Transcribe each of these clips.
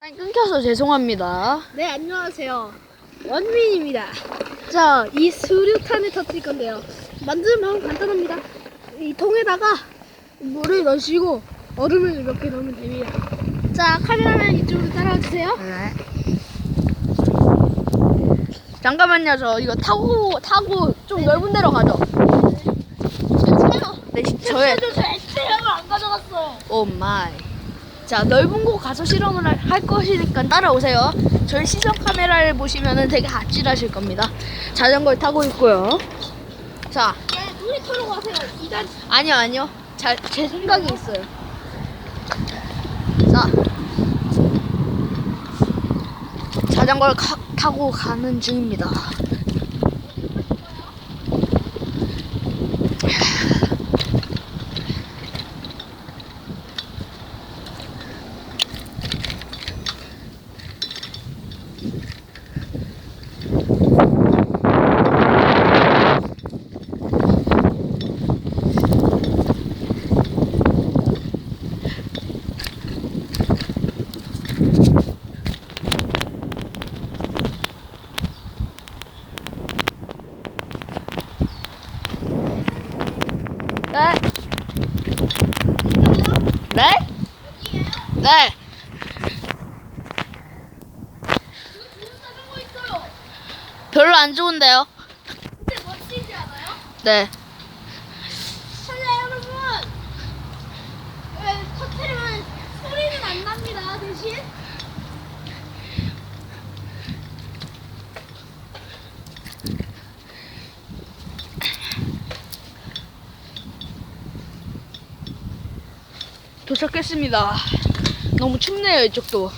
아니, 끊겨서 죄송합니다. 네, 안녕하세요. 원민입니다. 자, 이 수류탄을 터뜨릴 건데요. 만드는 방법 간단합니다. 이 통에다가 물을 넣으시고 얼음을 이렇게 넣으면 됩니다. 자, 카메라맨 이쪽으로 따라와 주세요. 네. 잠깐만요, 저 이거 타고 타고 좀 넓은 데로 가죠. 네, 저의 저 엑셀을 안 가져갔어요. 오 마이. 자, 넓은 곳 가서 실험을 할, 할 것이니까 따라오세요. 저희 시선 카메라를 보시면은 되게 아찔하실 겁니다. 자전거를 타고 있고요. 자, 네, 물이 털어 가세요. 이단 아니요, 아니요. 자, 제 생각이 있어요. 자, 자전거를 가- 타고 가는 중입니다. 네. 네? 네. 별로 안 좋은데요? 근데 멋지지 않아요? 네. 시청자 여러분, 왜 터트리면 소리는 안 납니다. 대신 도착했습니다. 너무 춥네요, 이쪽도.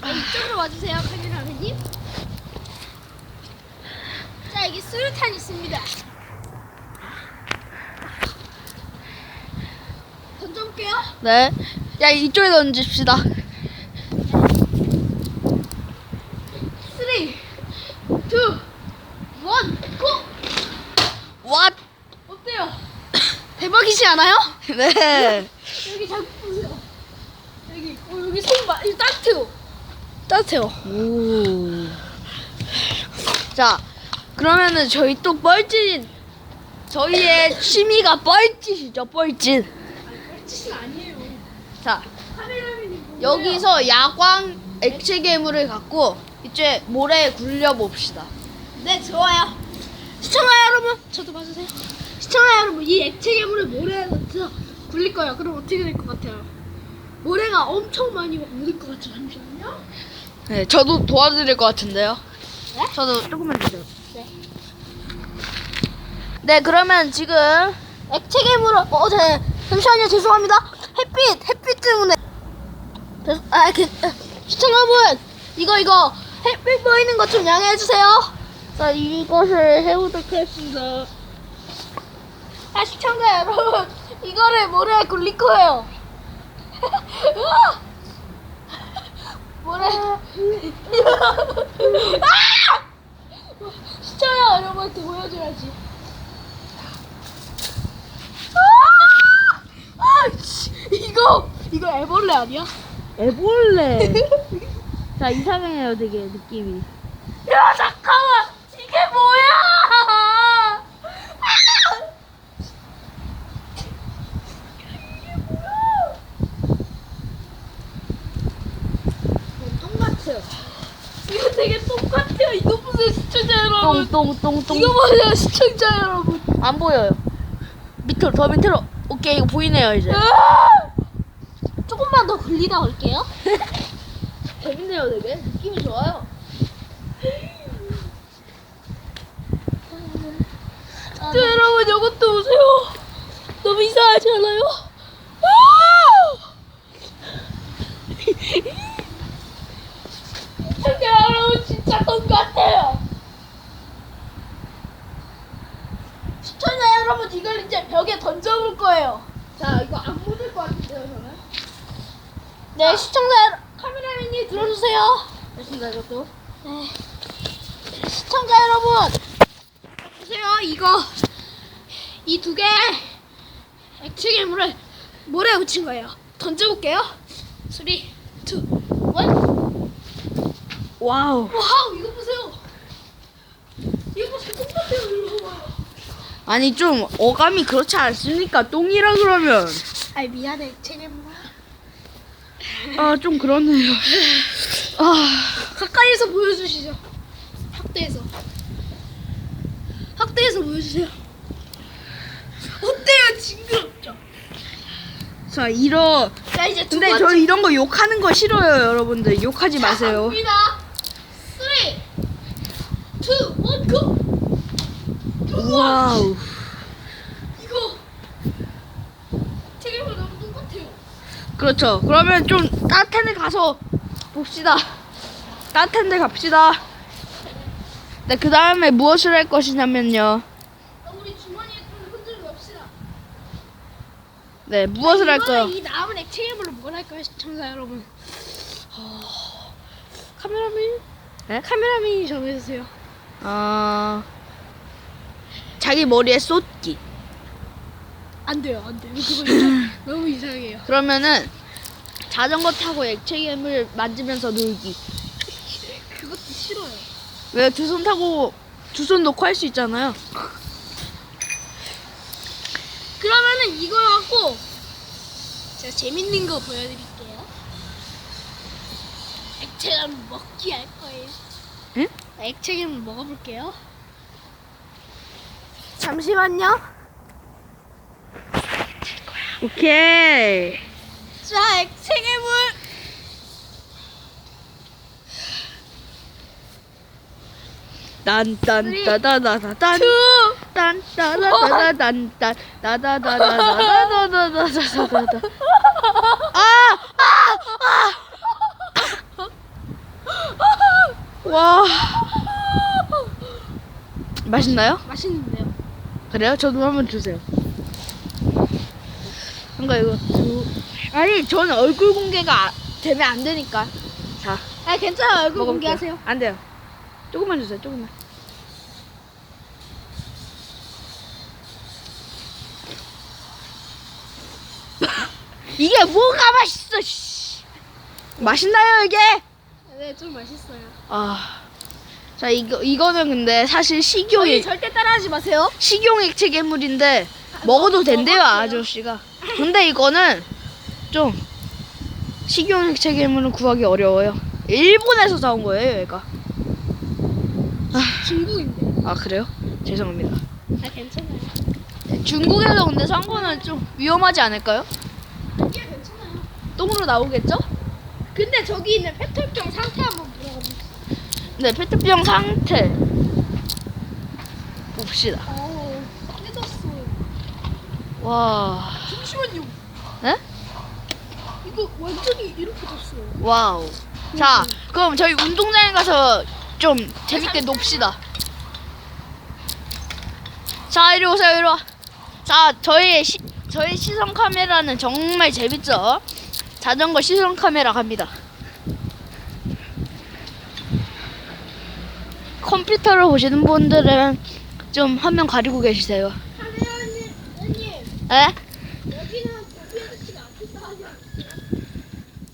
아, 이쪽으로 와주세요, 카메라맨님. 자, 이게 수류탄 있습니다. 던져볼게요. 네. 야, 이쪽에 던집시다. 3, 2, 1, 고! 왓! 어때요? 대박이지 않아요? 네. 여기 잘 보세요. 여기, 어, 여기 손 봐. 이 따뜻해요. 따뜻해요. 오. 자, 그러면은 저희 또 뻘짓. 저희의 취미가 뻘짓이죠, 뻘짓. 짓은 아니에요. 자, 카메라맨이. 여기서 야광 액체 괴물을 갖고 이제 모래에 굴려 봅시다. 네, 좋아요. 시청자 여러분, 저도 봐주세요. 시청자 여러분, 이 액체 괴물을 모래에 넣어서 굴릴 거예요. 그럼 어떻게 될 것 같아요? 모래가 엄청 많이 묻을 것 같죠? 잠시만요. 네, 저도 도와드릴 것 같은데요. 네? 저도 조금만 주세요. 네. 네, 그러면 지금 액체 괴물을 어, 네. 잠시만요. 죄송합니다. 햇빛, 햇빛 때문에. 아, 그, 아, 시청자분, 이거 이거 햇빛 보이는 것 좀 양해해 주세요. 자, 이것을 해보도록 하겠습니다. 아, 시청자 여러분, 이거를 모래에 굴릴 거예요. 모래. 아! 시청자 여러분한테 보여줘야지. 아! 아, 씨, 이거 이거 애벌레 아니야? 애벌레. 자, 이상해요, 되게 느낌이. 야 잠깐만 이게 뭐야? 아! 이게 뭐야? 똑같아요. 이거 되게 똑같아요. 이거 보세요 시청자 여러분. 똥똥똥똥. 이거 보세요 시청자 여러분. 안 보여요. 밑으로 더 밑으로. 오케이, 이거 보이네요, 이제. 아! 조금만 더 굴리다 올게요. 재밌네요, 되게. 느낌이 좋아요. 자, 여러분 이것도 보세요. 너무 이상하지 않아요? 아! 시청자 여러분 진짜 똑같아요. 시청자 여러분 이걸 이제 벽에 던져볼 거예요. 자 이거 안 묻을 것 같은데요 저는? 네 시청자 카메라맨님 들어주세요. 됐습니다, 이것도. 네. 시청자 여러분 보세요 이거 이 두 개 액체 괴물을 모래에 묻힌 거예요 던져볼게요 3, 2, 1. 와우. 와우, 이거 보세요. 이거 보세요. 똑같아요. 이거 봐요. 아니 좀 어감이 그렇지 않습니까? 똥이라 그러면 아이, 미안해. 책임마. 아좀 그렇네요. 아 가까이에서 보여주시죠. 확대해서. 확대해서 보여주세요. 어때요? 징그럽죠? 자 이러. 자, 이제 두 근데 번째. 저 이런 거 욕하는 거 싫어요, 여러분들. 욕하지 마세요. 갑니다. 3, 2, 1, 고! 와우. 이거 책임마 너무 똑같아요. 그렇죠. 그러면 좀 따뜻한 데 가서 봅시다. 따뜻한 데 갑시다. 네, 그 다음에 무엇을 할 것이냐면요. 아, 우리 주머니에 좀 흔들어 봅시다. 네, 무엇을 할까요? 이 남은 액체이물로 뭘 할까요, 시청자 여러분? 어... 카메라맨? 네? 카메라맨이 정해주세요. 어... 자기 머리에 쏟기. 안 돼요, 안 돼요. 그거 너무 이상해요. 그러면은 자전거 타고 액체괴물 만지면서 놀기. 그것도 싫어요. 왜요? 두손 타고 두 손 놓고 할 수 있잖아요. 그러면은 이거 갖고 제가 재밌는 거 보여드릴게요. 액체를 먹기 할 거예요. 응? 액체를 먹어볼게요. 잠시만요. 오케이. 자, 액체괴물. 딴딴따다다다단 투. 딴따다다다단딴 따다다다다다다다다다다다 아! 아! 아! 와 맛있나요? 맛있는데요. 그래요? 저도 한번 주세요. 뭔가 이거 두... 아니 저는 얼굴 공개가 아- 되면 안 되니까. 자 아, 괜찮아요. 얼굴 먹어볼게요. 공개하세요. 안 돼요. 조금만 주세요. 조금만. 이게 뭐가 맛있어? 씨. 맛있나요 이게? 네, 좀 맛있어요. 아, 자 이거 이거는 근데 사실 식용액 절대 따라하지 마세요. 식용 액 체계물인데 먹어도 된대요 먹어도 아저씨가. 근데 이거는 좀 식용 액 체계물은 구하기 어려워요. 일본에서 사온 거예요 얘가. 중국인데. 아 그래요? 죄송합니다. 아, 괜찮아요. 중국에서 근데 산 거는 좀 위험하지 않을까요? 이게 괜찮아요. 똥으로 나오겠죠? 근데 저기 있는 페트병 상태 한번. 네, 페트병 상태 봅시다. 어, 깨졌어요. 와, 잠시만요. 에? 이거 완전히 이렇게 됐어요. 와우. 자, 그럼 저희 운동장에 가서 좀 재밌게 놉시다. 자, 이리 오세요, 이리 와. 자, 저희 시, 저희 시선 카메라는 정말 재밌죠? 자전거 시선 카메라 갑니다. 컴퓨터를 보시는 분들은 좀 화면 가리고 계시세요. 하냐?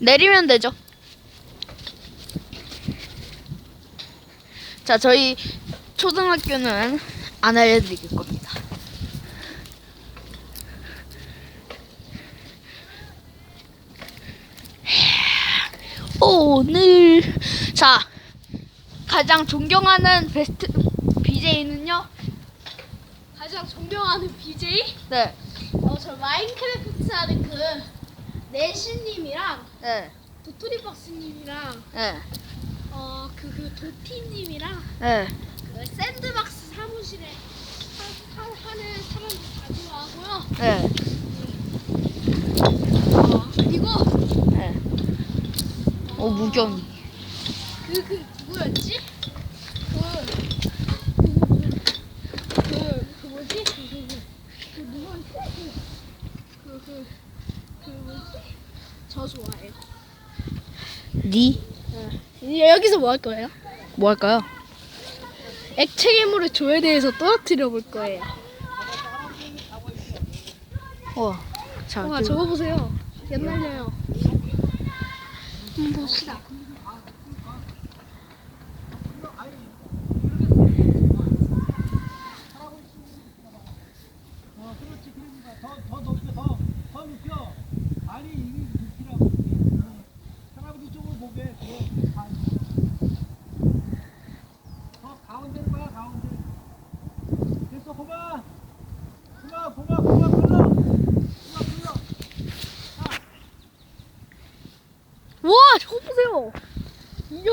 내리면 되죠. 자, 저희 초등학교는 안 알려드릴 겁니다. 오늘 자 가장 존경하는 베스트 BJ는요? 가장 존경하는 BJ? 네, 어, 저 마인크래프트 하는 그 낸시님이랑 네, 도토리박스님이랑 네, 어, 그, 그 도티님이랑 네. 그 샌드박스 사무실에 하, 하, 하는 사람들 자주 하고요. 네, 어, 그리고 네. 오 무경이. 그, 그, 누구였지? 그, 그, 그, 그, 그 뭐지? 그, 누구였지? 그, 그, 뭐지? 저 좋아해요. 니? 이제 여기서 뭐 할 거예요? 뭐 할까요? 액체 괴물의 조에 대해서 떨어뜨려 볼 거예요. 어. 자, 와, 저- 저거 보세요. 옛날려요. 한번 봅시다. 어, 그렇지, 그러니까 더, 더 높여, 더, 더 높여. 아니, 이게 높이라고. 어. 할아버지 쪽으로 보게. 그거 다. 더 가운데로 가, 가운데. 됐어, 고마. 고마, 고마, 고마, 불러. 고마, 불러. 와, 저거 보세요. 이야.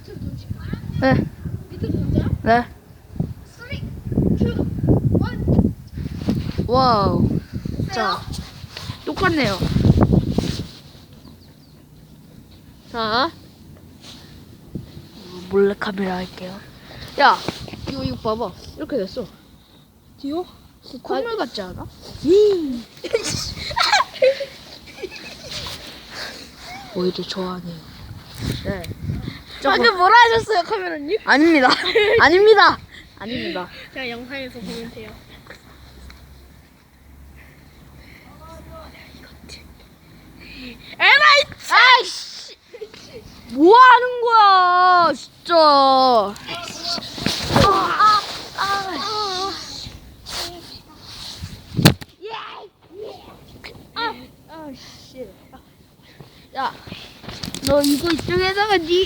밑으로 던질까요? 네? 네. 3, 2, 1. 와우. 자, 똑같네요. 자, 몰래 카메라 할게요. 야, 이거 이거 봐봐. 이렇게 됐어. 뒤요? 콧물 같지 않아? 오히려 좋아하네요. 네. 방금 뭐라 하셨어요, 카메라님? 아닙니다. 아닙니다. 아닙니다. 제가 영상에서 보면 돼요. 에라이! 아이씨! 뭐 하는 거야, 진짜. 아, 아. 아씨. 야, 너 이거 이쪽에다가 니,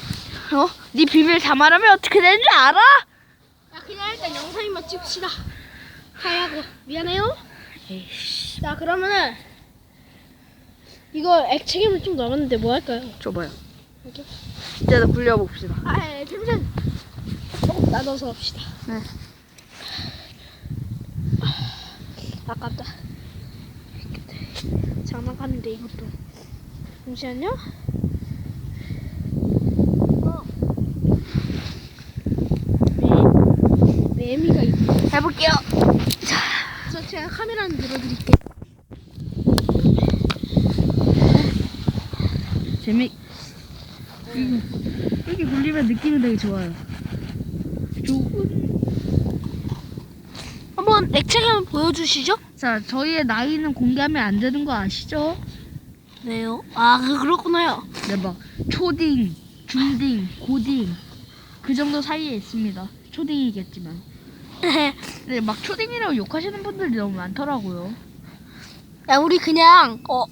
어? 니 비밀 다 말하면 어떻게 되는지 알아? 야, 그냥 일단 영상만 찍읍시다. 하야고 미안해요. 에이씨. 자, 그러면은 이거 액체 괴물 좀 남았는데 뭐 할까요? 줘봐요. 이렇게? 이제 굴려봅시다. 아, 예, 잠시만. 어, 나눠서 합시다. 네. 아, 아깝다. 장난감인데 이것도. 잠시만요. 어. 매, 매미가 있네. 해 볼게요. 저 제가 카메라는 들어드릴게요. 재미. 이거 이렇게 굴리면 느낌이 되게 좋아요. 좋은. 한번 액체 괴물 보여주시죠. 자, 저희의 나이는 공개하면 안 되는 거 아시죠? 네요. 아, 그- 그렇구나요. 네, 막 초딩, 중딩, 고딩 그 정도 사이에 있습니다. 초딩이겠지만. 네, 막 초딩이라고 욕하시는 분들이 너무 많더라고요. 야, 우리 그냥 어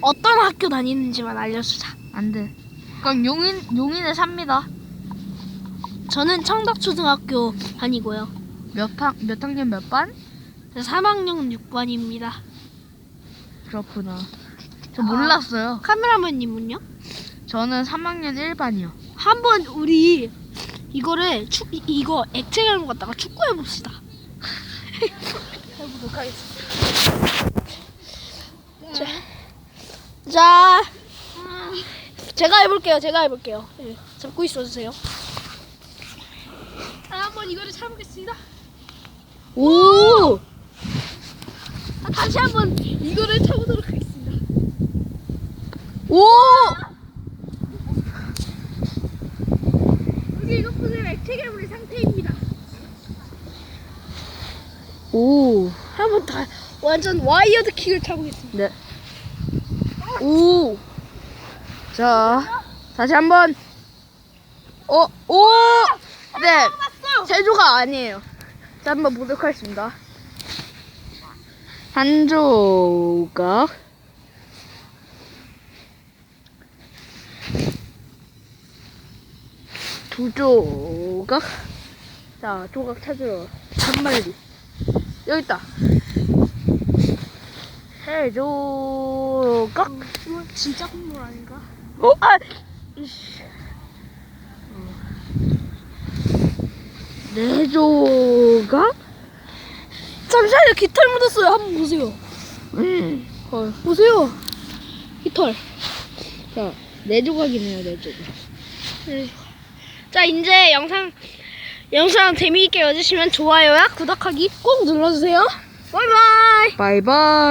어떤 학교 다니는지만 알려주자. 안 돼. 그럼 용인 용인에 삽니다. 저는 청덕초등학교 다니고요. 몇 학, 몇 학년 몇 반? 3학년 6반입니다. 그렇구나. 저 몰랐어요. 카메라맨님은요? 저는 3학년 1반이요. 한번 우리 이거를 축 이- 이거 액체 괴물 갖다가 축구해 봅시다. 해보도록 하겠습니다. 자, 자, 제가 해볼게요. 제가 해볼게요. 예, 잡고 있어 주세요. 자, 한번 이거를 차보겠습니다. 오! 아, 다시 한번 이거를 차보도록 하겠습니다. 오! 액체 괴물의 상태입니다. 오! 한번 다 완전 와이어드 킥을 차보겠습니다. 네. 오! 자, 다시 한 번. 어, 오! 네. 제조가 아니에요. 자, 한번 보도록 하겠습니다. 한 조각. 두 조각. 자, 조각 찾으러 한 마리. 여기 있다. 세 조각. 이거 진짜 콧물 아닌가? 어, 아, 이씨. 어. 네 조각? 잠시만요 깃털 묻었어요 한번 보세요 음. 헐 보세요 깃털 자, 네 조각이네요, 네 조각. 자 이제 영상 영상 재미있게 봐주시면 좋아요와 구독하기 꼭 눌러주세요 바이바이 바이바이.